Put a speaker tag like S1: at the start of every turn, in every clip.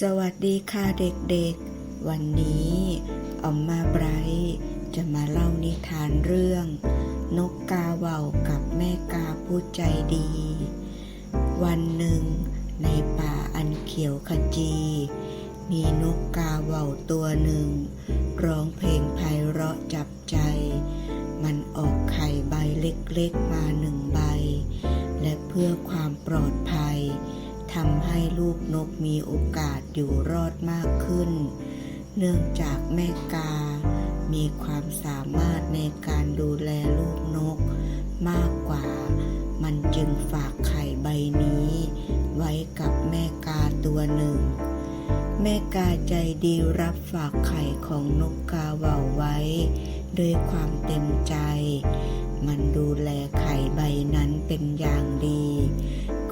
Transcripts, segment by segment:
S1: สวัสดีค่ะเด็กๆ วันนี้อมมาไบรท์จะมาเล่านิทานเรื่อง นกกาเหว่ากับแม่กาผู้ใจดี วันหนึ่ง ในป่าอันเขียวขจี มีนกกาเหว่าตัวหนึ่ง ร้องเพลงไพเราะจับใจ มันออกไข่ใบเล็กๆมาหนึ่งใบ และเพื่อความปลอดภัย ทำให้ลูกนกมีโอกาสอยู่รอดมากขึ้น เนื่องจากแม่กา มีความสามารถในการดูแลลูกนก มากกว่า มันจึงฝากไข่ใบนี้ ไว้กับแม่กาตัวหนึ่ง แม่กาใจดีรับฝากไข่ของนกกาเหว่าไว้ ด้วยความเต็มใจ มันดูแลไข่ใบนั้นเป็นอย่างดี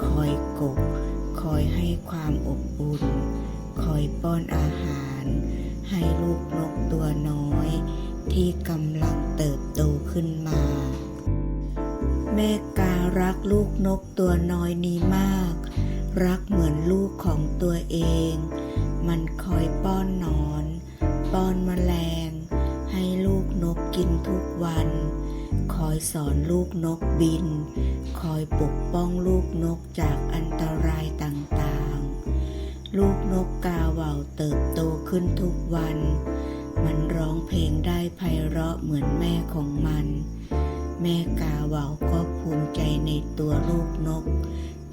S1: คอยกกคอยให้ ความอบอุ่น คอยป้อนอาหาร ให้ลูกนกตัวน้อย ที่กำลังเติบโตขึ้นมา แม่การักลูกนกตัวน้อยนี้มาก รักเหมือนลูกของตัวเอง มันคอยป้อนนอน ป้อนแมลง ให้ลูกนกกินทุกวัน คอยสอนลูกนกบิน คอยปกป้องลูกนกจากอันตราย ลูกนกกาเหว่าเติบโตขึ้นทุกวัน มันร้องเพลงได้ไพเราะเหมือนแม่ของมัน แม่กาเหว่าก็ภูมิใจในตัวลูกนก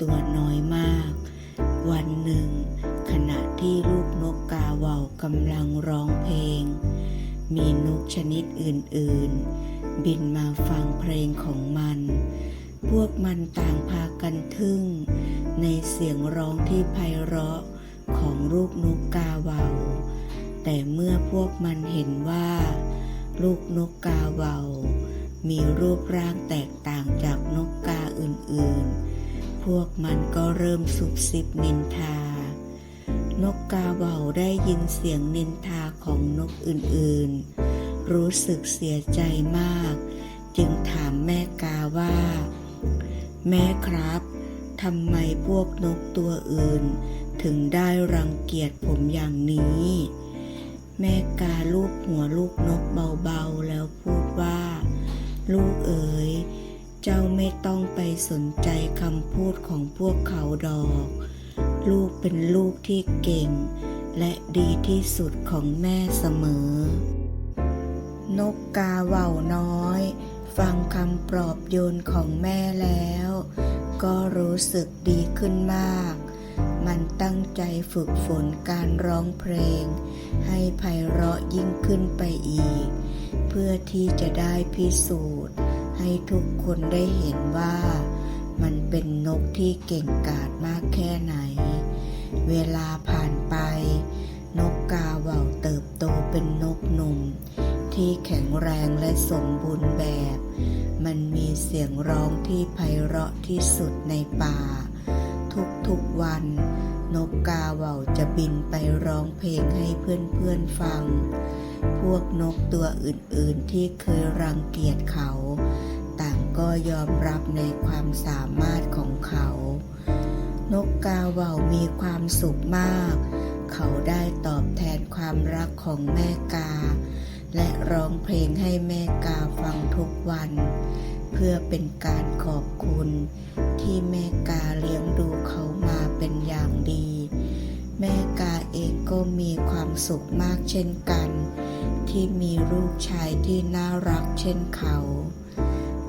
S1: ตัวน้อยมาก วันหนึ่ง ขณะที่ลูกนกกาเหว่ากำลังร้องเพลง มีนกชนิดอื่น ๆ บินมาฟังเพลงของมันพวกมันต่างพากันทึ่ง ในเสียงร้องที่ไพเราะ ของลูกนกกาเหว่าแต่เมื่อพวกมันเห็นว่า ลูกนกกาเหว่ามีรูปร่างแตกต่างจากนกกาอื่นๆ พวกมันก็เริ่มซุบซิบนินทา นกกาเหว่าได้ยินเสียงนินทาของนกอื่นๆ รู้สึกเสียใจมาก จึงถามแม่กาว่า แม่ครับ ทำไมพวกนกตัวอื่น ถึงได้รังเกียจผมอย่างนี้ แม่กาลูบหัวลูกนกเบาๆ แล้วพูดว่า ลูกเอ๋ย เจ้าไม่ต้องไปสนใจคำพูดของพวกเขาดอก ลูกเป็นลูกที่เก่ง และดีที่สุดของแม่เสมอ นกกาเหว่าน้อย ฟังคำปลอบโยนของแม่แล้ว ก็รู้สึกดีขึ้นมาก มันตั้งใจฝึกฝนการร้องเพลง ให้ไพเราะยิ่งขึ้นไปอีก เพื่อที่จะได้พิสูจน์ ให้ทุกคนได้เห็นว่า มันเป็นนกที่เก่งกาจมากแค่ไหน เวลาผ่านไป นกกาเหว่าเติบโตเป็นนกหนุ่ม ที่แข็งแรงและสมบูรณ์แบบ มันมีเสียงร้องที่ไพเราะที่สุดในป่า ทุกๆวัน นกกาเหว่าจะบินไปร้องเพลงให้เพื่อนๆฟัง พวกนกตัวอื่นๆที่เคยรังเกียจเขา ต่างก็ยอมรับในความสามารถของเขา นกกาเหว่ามีความสุขมาก เขาได้ตอบแทนความรักของแม่กา และร้องเพลงให้แม่กาฟังทุกวัน พื่อเป็นการขอบคุณ ที่แม่กาเลี้ยงดูเขามาเป็นอย่างดี แม่กาเองก็มีความสุขมากเช่นกัน ที่มีลูกชายที่น่ารักเช่นเขา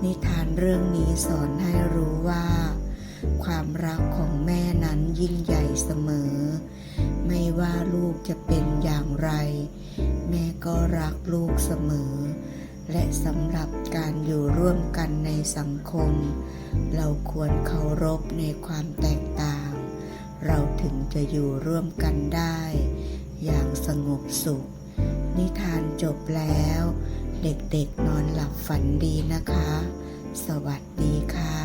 S1: นิทานเรื่องนี้สอนให้รู้ว่า ความรักของแม่นั้นยิ่งใหญ่เสมอ ไม่ว่าลูกจะเป็นอย่างไร แม่ก็รักลูกเสมอ และสำหรับการอยู่ร่วมกันในสังคม เราควรเคารพในความแตกต่าง เราถึงจะอยู่ร่วมกันได้ อย่างสงบสุข นิทานจบแล้ว เด็กๆนอนหลับฝันดีนะคะ สวัสดีค่ะ